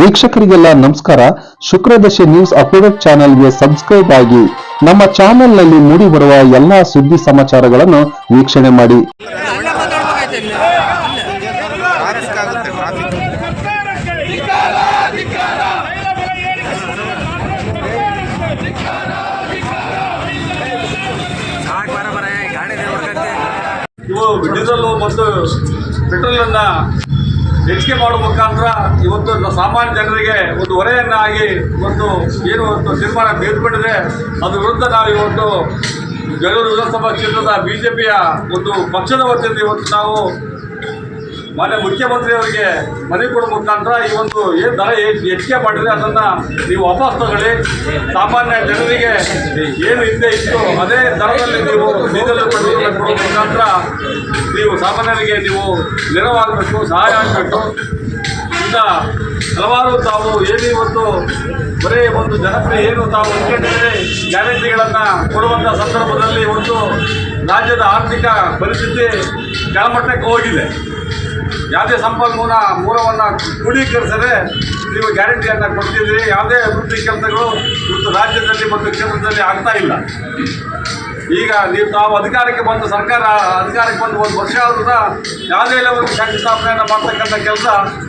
ವೀಕ್ಷಕರಿಗೆಲ್ಲ ನಮಸ್ಕಾರ. ಶುಕ್ರದಶೆ news update ಚಾನೆಲ್ಗೆ subscribe ಆಗಿ ನಮ್ಮ ಚಾನೆಲ್ನಲ್ಲಿ ಮೂಡಿ ಬರುವ ಎಲ್ಲಾ ಸುದ್ದಿ ಸಮಾಚಾರಗಳನ್ನು ವೀಕ್ಷಣೆ ಮಾಡಿ. ಪೆಟ್ರೋಲ್ ಡೀಸೆಲ್ ಮತ್ತು ಪೆಟ್ರೋಲನ್ನ ಹೆಚ್ಚಿಗೆ ಮಾಡುವ ಮುಖಾಂತರ ಇವತ್ತು ಸಾಮಾನ್ಯ ಜನರಿಗೆ ಒಂದು ಹೊರೆಯನ್ನಾಗಿ ಒಂದು ಏನು ಒಂದು ತೀರ್ಮಾನ ತೆಗೆದುಕೊಂಡಿದೆ ಅದ್ರ ವಿರುದ್ಧ ನಾವು ಇವತ್ತು ಬೆಂಗಳೂರು ವಿಧಾನಸಭಾ ಕ್ಷೇತ್ರದ ಬಿ ಜೆ ಪಿಯ ಒಂದು ಪಕ್ಷದ ವತಿಯಿಂದ ಇವತ್ತು ನಾವು ಮಾನ್ಯ ಮುಖ್ಯಮಂತ್ರಿಯವರಿಗೆ ಮನವಿ ಕೊಡುವ ಮುಖಾಂತರ ಈ ಒಂದು ಏನು ದರ ಹೆಚ್ಚಿಗೆ ಮಾಡಿದ್ರೆ ಅದನ್ನು ನೀವು ವಾಪಸ್ ತಗೊಳ್ಳಿ. ಸಾಮಾನ್ಯ ಜನರಿಗೆ ಏನು ಹಿಂದೆ ಇತ್ತು, ಅದೇ ದರದಲ್ಲಿ ನೀವು ಡೀಸೆಲ್ ಕೊಡುವ ಮುಖಾಂತರ ನೀವು ಸಾಮಾನ್ಯರಿಗೆ ನೀವು ನೆರವಾಗಬೇಕು, ಸಹಾಯ ಆಗಬೇಕು. ಇಂದ ಹಲವಾರು ತಾವು ಏನು ಇವತ್ತು ಬರೀ ಒಂದು ಜನಪ್ರಿಯ ಏನು ತಾವು ಅಂದ್ಕೊಂಡಿದ್ರೆ ಗ್ಯಾರಂಟಿಗಳನ್ನು ಕೊಡುವಂಥ ಸಂದರ್ಭದಲ್ಲಿ ಒಂದು ರಾಜ್ಯದ ಆರ್ಥಿಕ ಪರಿಸ್ಥಿತಿ ಕೆಳಮಟ್ಟಕ್ಕೆ ಹೋಗಿದೆ? ಯಾವುದೇ ಸಂಪನ್ಮೂಲ ಮೂಲವನ್ನು ಕ್ರೋಢೀಕರಿಸದೆ ನೀವು ಗ್ಯಾರಂಟಿಯನ್ನು ಕೊಡ್ತಿದ್ರಿ ಯಾವುದೇ ಅಭಿವೃದ್ಧಿ ಕೆಲಸಗಳು ಇವತ್ತು ರಾಜ್ಯದಲ್ಲಿ ಮತ್ತು ಕ್ಷೇತ್ರದಲ್ಲಿ ಆಗ್ತಾ ಇಲ್ಲ. ಈಗ ನೀವು ತಾವು ಅಧಿಕಾರಕ್ಕೆ ಬಂದು ಸರ್ಕಾರ, ಅಧಿಕಾರಕ್ಕೆ ಬಂದು ಒಂದು ವರ್ಷ ಆದ್ರೂ ಸಹ ಯಾವುದೇ ಒಂದು ಶಂಕುಸ್ಥಾಪನೆಯನ್ನು ಮಾಡ್ತಕ್ಕಂಥ ಕೆಲಸ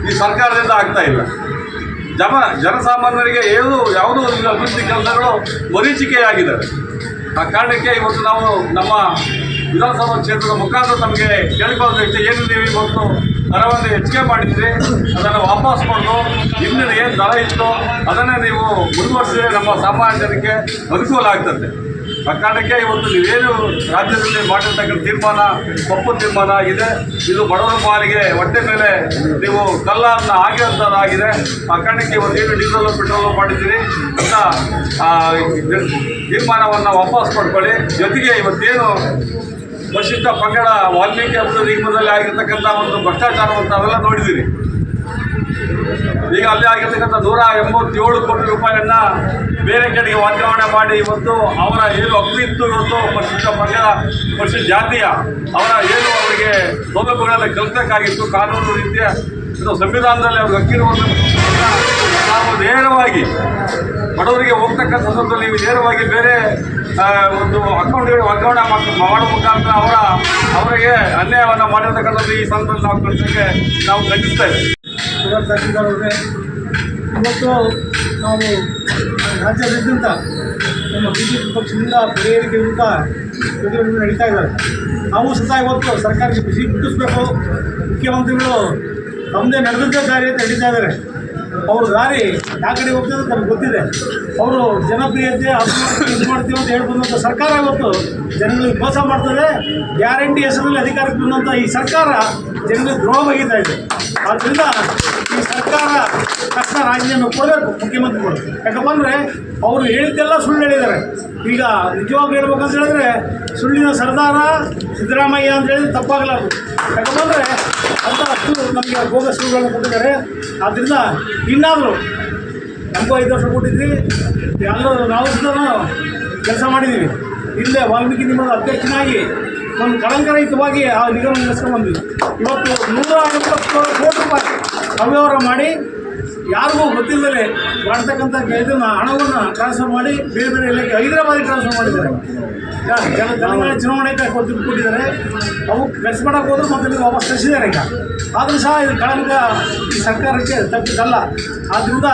ಈ ಸರ್ಕಾರದಿಂದ ಆಗ್ತಾ ಇಲ್ಲ. ಜಮ, ಜನಸಾಮಾನ್ಯರಿಗೆ ಏನು, ಯಾವುದೋ ಅಭಿವೃದ್ಧಿ ಕೆಲಸಗಳು ಮರೀಚಿಕೆಯಾಗಿದೆ ಆ ಕಾರಣಕ್ಕೆ ಇವತ್ತು ನಾವು ನಮ್ಮ ವಿಧಾನಸಭಾ ಕ್ಷೇತ್ರದ ಮುಖಾಂತರ ನಮಗೆ ಕೇಳಿಕೊಳ್ಳೋದಕ್ಕೆ ಏನು ನೀವು ಇವತ್ತು ದರವನ್ನು ಹೆಚ್ಚಿಗೆ ಮಾಡಿದ್ರಿ, ಅದನ್ನು ವಾಪಸ್ ಕೊಟ್ಟು ಹಿಂದಿನ ಏನು ದರ ಇತ್ತು ಅದನ್ನೇ ನೀವು ಮುಂದುವರಿಸಿದ್ರೆ ನಮ್ಮ ಸಾಮಾನ್ಯ ಜನಕ್ಕೆ ಅನುಕೂಲ ಆಗ್ತದೆ. ಆ ಕಾರಣಕ್ಕೆ ಇವತ್ತು ನೀವೇನು ರಾಜ್ಯದಲ್ಲಿ ಮಾಡಿರ್ತಕ್ಕಂಥ ತೀರ್ಮಾನ ತಪ್ಪು ತೀರ್ಮಾನ ಆಗಿದೆ. ಇದು ಬಡವರ ಪಾಲಿಗೆ ಹೊಟ್ಟೆ ಮೇಲೆ ನೀವು ಕಲ್ಲನ್ನು ಆಗಿರೋದಾಗಿದೆ ಆ ಕಾರಣಕ್ಕೆ ಇವತ್ತು ಏನು ಡೀಸೆಲ್, ಪೆಟ್ರೋಲು ಮಾಡಿದ್ದೀರಿ ಅಂತ ತೀರ್ಮಾನವನ್ನು ವಾಪಸ್ ಪಡ್ಕೊಳ್ಳಿ. ಜೊತೆಗೆ ಇವತ್ತೇನು ಪರಿಶಿಷ್ಟ ಪಂಗಡ ವಾಲ್ಮೀಕಿ ನಿಗಮದಲ್ಲಿ ಆಗಿರ್ತಕ್ಕಂಥ ಒಂದು ಭ್ರಷ್ಟಾಚಾರವನ್ನು ತಾವೆಲ್ಲ ನೋಡಿದ್ದೀರಿ. ಈಗ ಅಲ್ಲಿ ಆಗಿರ್ತಕ್ಕಂಥ ನೂರ ಎಂಬತ್ತೇಳು ಕೋಟಿ ರೂಪಾಯಿಯನ್ನು ಬೇರೆ ಕಡೆಗೆ ವರ್ಗಾವಣೆ ಮಾಡಿ ಇವತ್ತು ಅವರ ಏನು ಹಕ್ಕು ಇತ್ತು ಇವತ್ತು ಪರಿಶಿಷ್ಟ ಪಂಗಡ ಪರಿಶಿಷ್ಟ ಜಾತಿಯ ಅವರ ಏನು ಅವರಿಗೆ ಸೌಲಭ್ಯಗಳನ್ನು ಕಲಿಸಬೇಕಾಗಿತ್ತು ಕಾನೂನು ರೀತಿಯ ಸಂವಿಧಾನದಲ್ಲಿ ಅವ್ರಿಗೆ ಹಕ್ಕಿರುವುದನ್ನು ನಾವು ನೇರವಾಗಿ ಬಡವರಿಗೆ ಹೋಗ್ತಕ್ಕಂಥ ಸಂದರ್ಭದಲ್ಲಿ ನೀವು ನೇರವಾಗಿ ಬೇರೆ ಒಂದು ಅಕೌಂಟ್ಗಳು ವರ್ಗಾವಣೆ ಮಾಡ್- ಮುಖಾಂತರ ಅವರ, ಅವರಿಗೆ ಅನ್ಯಾಯವನ್ನು ಮಾಡಿರ್ತಕ್ಕಂಥದ್ದು ಈ ಸಂದರ್ಭದಲ್ಲಿ ನಾವು ಕಳಿಸೋಕ್ಕೆ ನಾವು ಖಂಡಿಸ್ತೇವೆ ಸುಗರ್ ಇವತ್ತು ನಾವು ರಾಜ್ಯಾದ್ಯಂತ ನಮ್ಮ ಬಿ ಜೆ ಪಿ ಪಕ್ಷದಿಂದ ವಿರುದ್ಧ ಪ್ರತಿಭಟನೆ ನಡೀತಾ ಇದ್ದಾರೆ. ನಾವು ಸದಾ ಇವತ್ತು ಸರ್ಕಾರಕ್ಕೆ ಬಿಸಿ ಮುಟ್ಟಿಸ್ಬೇಕು ಮುಖ್ಯಮಂತ್ರಿಗಳು ತಮ್ಮದೇ ನಡೆದಂತೆ ಅಂತ ನಡೀತಾ ಇದ್ದಾರೆ. ಅವ್ರ ದಾರಿ ಯಾವ ಕಡೆ ಹೋಗ್ತದೆ ಅಂತ ನಮ್ಗೆ ಗೊತ್ತಿದೆ. ಅವರು ಜನಪ್ರಿಯತೆ ಇದು ಮಾಡ್ತೀವಿ ಅಂತ ಹೇಳ್ಬಂದಂಥ ಸರ್ಕಾರ ಇವತ್ತು ಜನಗಳಿಗೆ ಮೋಸ ಮಾಡ್ತದೆ. ಗ್ಯಾರಂಟಿ ಹೆಸರಲ್ಲಿ ಅಧಿಕಾರಕ್ಕೆ ಬಂದಂಥ ಈ ಸರ್ಕಾರ ಜನಗಳಿಗೆ ದ್ರೋಹ ಬಗೀತಾ ಇದೆ. ಆದ್ದರಿಂದ ಈ ಸರ್ಕಾರ ತಕ್ಷಣ ರಾಜೀನಾಮೆ ಕೊಡಬೇಕು ಮುಖ್ಯಮಂತ್ರಿಗಳು. ಯಾಕಂದ್ರೆ ಅವರು ಹೇಳಿದ್ದೆಲ್ಲ ಸುಳ್ಳು ಹೇಳಿದ್ದಾರೆ. ಈಗ ನಿಜವಾಗ್ಲೂ ಹೇಳ್ಬೇಕಂತ ಹೇಳಿದ್ರೆ ಸುಳ್ಳಿನ ಸರ್ದಾರ ಸಿದ್ದರಾಮಯ್ಯ ಅಂತ ಹೇಳಿದ್ರೆ ತಪ್ಪಾಗಲಾರದು. ಯಾಕಂದ್ರೆ ಅಂತ ಅಷ್ಟು ನಮಗೆ ಭೋಗ ಸುಳ್ಳುಗಳನ್ನು ಕೊಟ್ಟಿದ್ದಾರೆ. ಆದ್ದರಿಂದ ಇನ್ನಾದರೂ ನಮಗೂ ಐದು ವರ್ಷ ಕೊಟ್ಟಿದ್ವಿ ಎಲ್ಲರೂ ನಾವು ಕೆಲಸ ಮಾಡಿದ್ದೀವಿ. ಇಲ್ಲೇ ವಾಲ್ಮೀಕಿ ನಿಮ್ಮ ಅಧ್ಯಕ್ಷನಾಗಿ ಒಂದು ಕಳಂಕರಹಿತವಾಗಿ ಆ ನಿಗಮ ನಡೆಸ್ಕೊಂಡು ಇವತ್ತು ನೂರ ಎಂಬತ್ತು ಕೋಟಿ ರೂಪಾಯಿ ಅವ್ಯವಹಾರ ಮಾಡಿ ಯಾರಿಗೂ ಗೊತ್ತಿಲ್ಲದೆ ಮಾಡ್ತಕ್ಕಂಥ ಇದನ್ನು, ಹಣವನ್ನು ಟ್ರಾನ್ಸ್ಫರ್ ಮಾಡಿ ಬೇರೆ ಬೇರೆ ಇಲಾಖೆ ಹೈದರಾಬಾದಿಗೆ ಟ್ರಾನ್ಸ್ಫರ್ ಮಾಡಿದ್ದಾರೆ. ಜನ ತೆಲಂಗಾಣ ಚುನಾವಣೆಗೆ ಕೊಟ್ಟು ಕೊಟ್ಟಿದ್ದಾರೆ. ಅವು ಖರ್ಚು ಮಾಡೋಕೆ ಹೋದ್ರೆ ಮತ್ತೆ ವಾಪಸ್ ಕಳಿಸಿದ್ದಾರೆ ಈಗ. ಆದರೂ ಸಹ ಇದು ಕಳಂಕ ಈ ಸರ್ಕಾರಕ್ಕೆ ತಪ್ಪಿದ್ದಲ್ಲ. ಆದ್ದರಿಂದ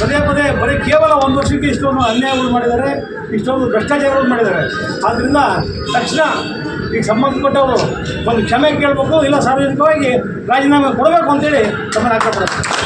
ಪದೇ ಪದೇ ಬರೀ ಕೇವಲ ಒಂದು ವರ್ಷಕ್ಕೆ ಇಷ್ಟೊಂದು ಅನ್ಯಾಯಗಳು ಮಾಡಿದ್ದಾರೆ, ಇಷ್ಟೊಂದು ಭ್ರಷ್ಟಾಚಾರಗಳು ಮಾಡಿದ್ದಾರೆ. ಆದ್ದರಿಂದ ತಕ್ಷಣ ಈಗ ಸಂಬಂಧಪಟ್ಟವರು ಒಂದು ಕ್ಷಮೆ ಕೇಳಬೇಕು ಇಲ್ಲ ಸಾರ್ವಜನಿಕವಾಗಿ ರಾಜೀನಾಮೆ ಕೊಡಬೇಕು ಅಂತೇಳಿ ತಮ್ಮನ್ನು ಆಗ್ರಹಪಡುತ್ತೆ